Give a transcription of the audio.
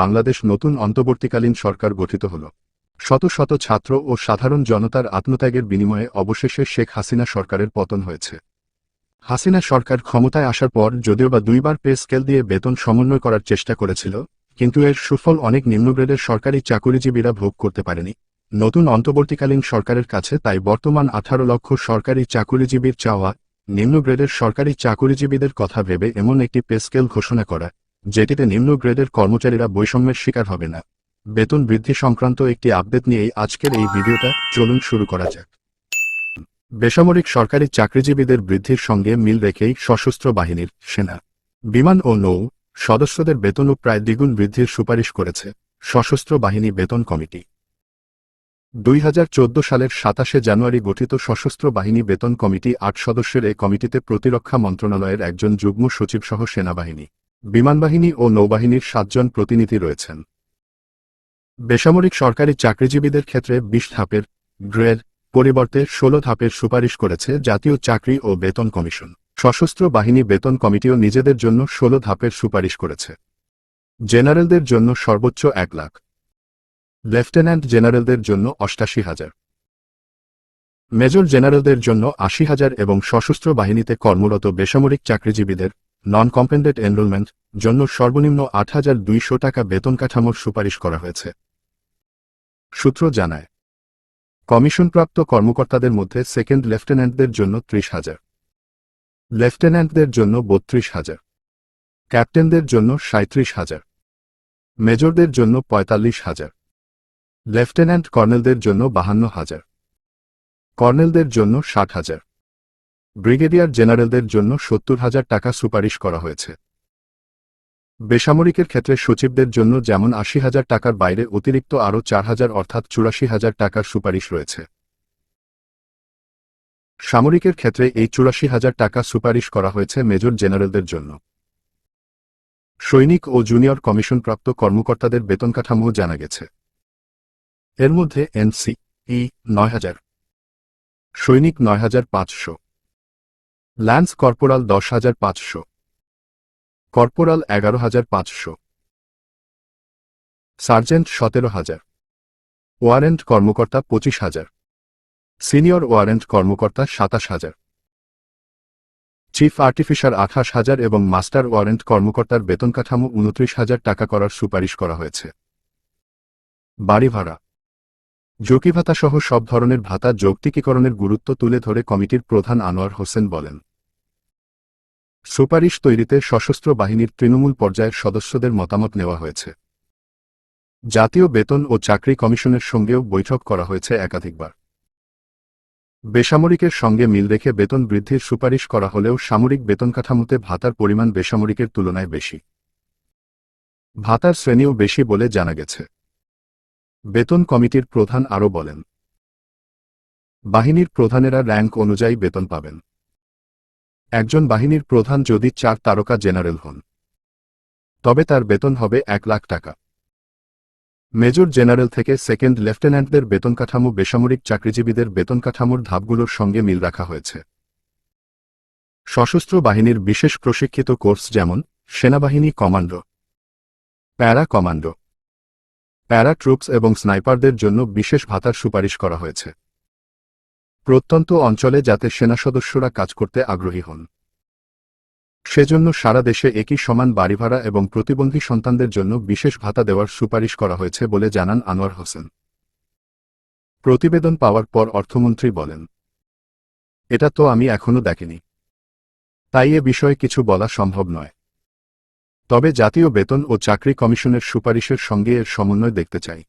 বাংলাদেশ নতুন অন্তর্বর্তীকালীন সরকার গঠিত হল। শত শত ছাত্র ও সাধারণ জনতার আত্মত্যাগের বিনিময়ে অবশেষে শেখ হাসিনা সরকারের পতন হয়েছে। হাসিনা সরকার ক্ষমতায় আসার পর যদিও বা দুইবার পে স্কেল দিয়ে বেতন সমন্বয় করার চেষ্টা করেছিল, কিন্তু এর সুফল অনেক নিম্নগ্রেডের সরকারি চাকুরিজীবীরা ভোগ করতে পারেনি। নতুন অন্তর্বর্তীকালীন সরকারের কাছে তাই বর্তমান আঠারো লক্ষ সরকারি চাকুরিজীবীর চাওয়া, নিম্নগ্রেডের সরকারি চাকুরিজীবীদের কথা ভেবে এমন একটি পে স্কেল ঘোষণা করা যেটিতে নিম্ন গ্রেডের কর্মচারীরা বৈষম্যের শিকার হবে না। বেতন বৃদ্ধি সংক্রান্ত একটি আপডেট নিয়েই আজকের এই ভিডিওটা চলুন শুরু করা যাক। বেসামরিক সরকারি চাকরিজীবীদের বৃদ্ধির সঙ্গে মিল রেখেই সশস্ত্র বাহিনীর সেনা, বিমান ও নৌ সদস্যদের বেতনও প্রায় দ্বিগুণ বৃদ্ধির সুপারিশ করেছে সশস্ত্র বাহিনী বেতন কমিটি। দুই হাজার চোদ্দ সালের সাতাশে জানুয়ারি গঠিত সশস্ত্র বাহিনী বেতন কমিটি আট সদস্যের এই কমিটিতে প্রতিরক্ষা মন্ত্রণালয়ের একজন যুগ্ম সচিবসহ সেনাবাহিনী। বিমানবাহিনী ও নৌবাহিনীর সাতজন প্রতিনিধি রয়েছেন। বেসামরিক সরকারি চাকরিজীবীদের ক্ষেত্রে বিশ ধাপের গ্রেড পরিবর্তে ষোলো ধাপের সুপারিশ করেছে জাতীয় চাকরি ও বেতন কমিশন। সশস্ত্র বাহিনী বেতন কমিটিও নিজেদের জন্য ষোলো ধাপের সুপারিশ করেছে। জেনারেলদের জন্য সর্বোচ্চ এক লাখ। লেফটেন্যান্ট জেনারেলদের জন্য অষ্টাশি হাজার। মেজর জেনারেলদের জন্য আশি হাজার এবং সশস্ত্র বাহিনীতে কর্মরত বেসামরিক চাকরিজীবীদের নন কম্পেন্ডেড এনরোলমেন্ট জন্য সর্বনিম্ন আট হাজার দুইশো টাকা বেতন কাঠামোর সুপারিশ করা হয়েছে। সূত্র জানায়, কমিশনপ্রাপ্ত কর্মকর্তাদের মধ্যে সেকেন্ড লেফটেন্যান্টদের জন্য ত্রিশ হাজার। লেফটেন্যান্টদের জন্য বত্রিশ হাজার। ক্যাপ্টেনদের জন্য সাঁত্রিশ হাজার। মেজরদের জন্য পঁয়তাল্লিশ হাজার। লেফটেন্যান্ট কর্নেলদের জন্য বাহান্ন হাজার। কর্নেলদের জন্য ষাট হাজার। ব্রিগেডিয়ার জেনারেলদের জন্য সত্তর হাজার টাকা সুপারিশ করা হয়েছে। বেসামরিকের ক্ষেত্রে সচিবদের জন্য যেমন আশি হাজার টাকার বাইরে অতিরিক্ত আরও চার হাজার অর্থাৎ চুরাশি হাজার টাকার সুপারিশ রয়েছে। সামরিকের ক্ষেত্রে এই চুরাশি হাজার টাকা সুপারিশ করা হয়েছে মেজর জেনারেলদের জন্য। সৈনিক ও জুনিয়র কমিশনপ্রাপ্ত কর্মকর্তাদের বেতন কাঠামো জানা গেছে। এর মধ্যে এনসি ই নয় হাজার, সৈনিক নয় হাজার পাঁচশো ল্যান্স কর্পোরাল দশ হাজার পাঁচশো। কর্পোরাল এগারো হাজার পাঁচশো। সার্জেন্ট সতেরো হাজার। ওয়ারেন্ট কর্মকর্তা পঁচিশ হাজার। সিনিয়র ওয়ারেন্ট কর্মকর্তা সাতাশ হাজার। চিফ আর্টিফিশার আঠাশ হাজার এবং মাস্টার ওয়ারেন্ট কর্মকর্তার বেতন কাঠামো উনত্রিশ হাজার টাকা করার সুপারিশ করা হয়েছে। বাড়ি ভাড়া। ঝুঁকি ভাতা সহ সব ধরনের ভাতা যৌক্তিকীকরণের গুরুত্ব তুলে ধরে কমিটির প্রধান আনোয়ার হোসেন বলেন। সুপারিশ তৈরিতে সশস্ত্র বাহিনীর তৃণমূল পর্যায়ের সদস্যদের মতামত নেওয়া হয়েছে। জাতীয় বেতন ও চাকরি কমিশনের সঙ্গেও বৈঠক করা হয়েছে একাধিকবার। বেসামরিকের সঙ্গে মিল রেখে বেতন বৃদ্ধির সুপারিশ করা হলেও সামরিক বেতন কাঠামোতে ভাতার পরিমাণ বেসামরিকের তুলনায় বেশি। ভাতার শ্রেণীও বেশি বলে জানা গেছে। বেতন কমিটির প্রধান আরও বলেন, বাহিনীর প্রধানেরা র্যাঙ্ক অনুযায়ী বেতন পাবেন। একজন বাহিনীর প্রধান যদি চার তারকা জেনারেল হন। তবে তার বেতন হবে এক লাখ টাকা। মেজর জেনারেল থেকে সেকেন্ড লেফটেন্যান্টদের বেতন কাঠামো বেসামরিক চাকরিজীবীদের বেতন কাঠামোর ধাপগুলোর সঙ্গে মিল রাখা হয়েছে। সশস্ত্র বাহিনীর বিশেষ প্রশিক্ষিত কোর্স যেমন, সেনাবাহিনী কমান্ডো, প্যারা কমান্ডো, প্যারা ট্রুপস এবং স্নাইপারদের জন্য বিশেষ ভাতার সুপারিশ করা হয়েছে। প্রত্যন্ত অঞ্চলে যাতে সেনা সদস্যরা কাজ করতে আগ্রহী হন। সেজন্য সারা দেশে একই সমান বাড়ি ভাড়া এবং প্রতিবন্ধী সন্তানদের জন্য বিশেষ ভাতা দেওয়ার সুপারিশ করা হয়েছে বলে জানান আনোয়ার হোসেন। প্রতিবেদন পাওয়ার পর অর্থমন্ত্রী বলেন, এটা তো আমি এখনও দেখিনি। তাই এ বিষয়ে কিছু বলা সম্ভব নয়। তবে জাতীয় বেতন ও চাকরি কমিশনের সুপারিশের সঙ্গে এর সমন্বয় দেখতে চাই।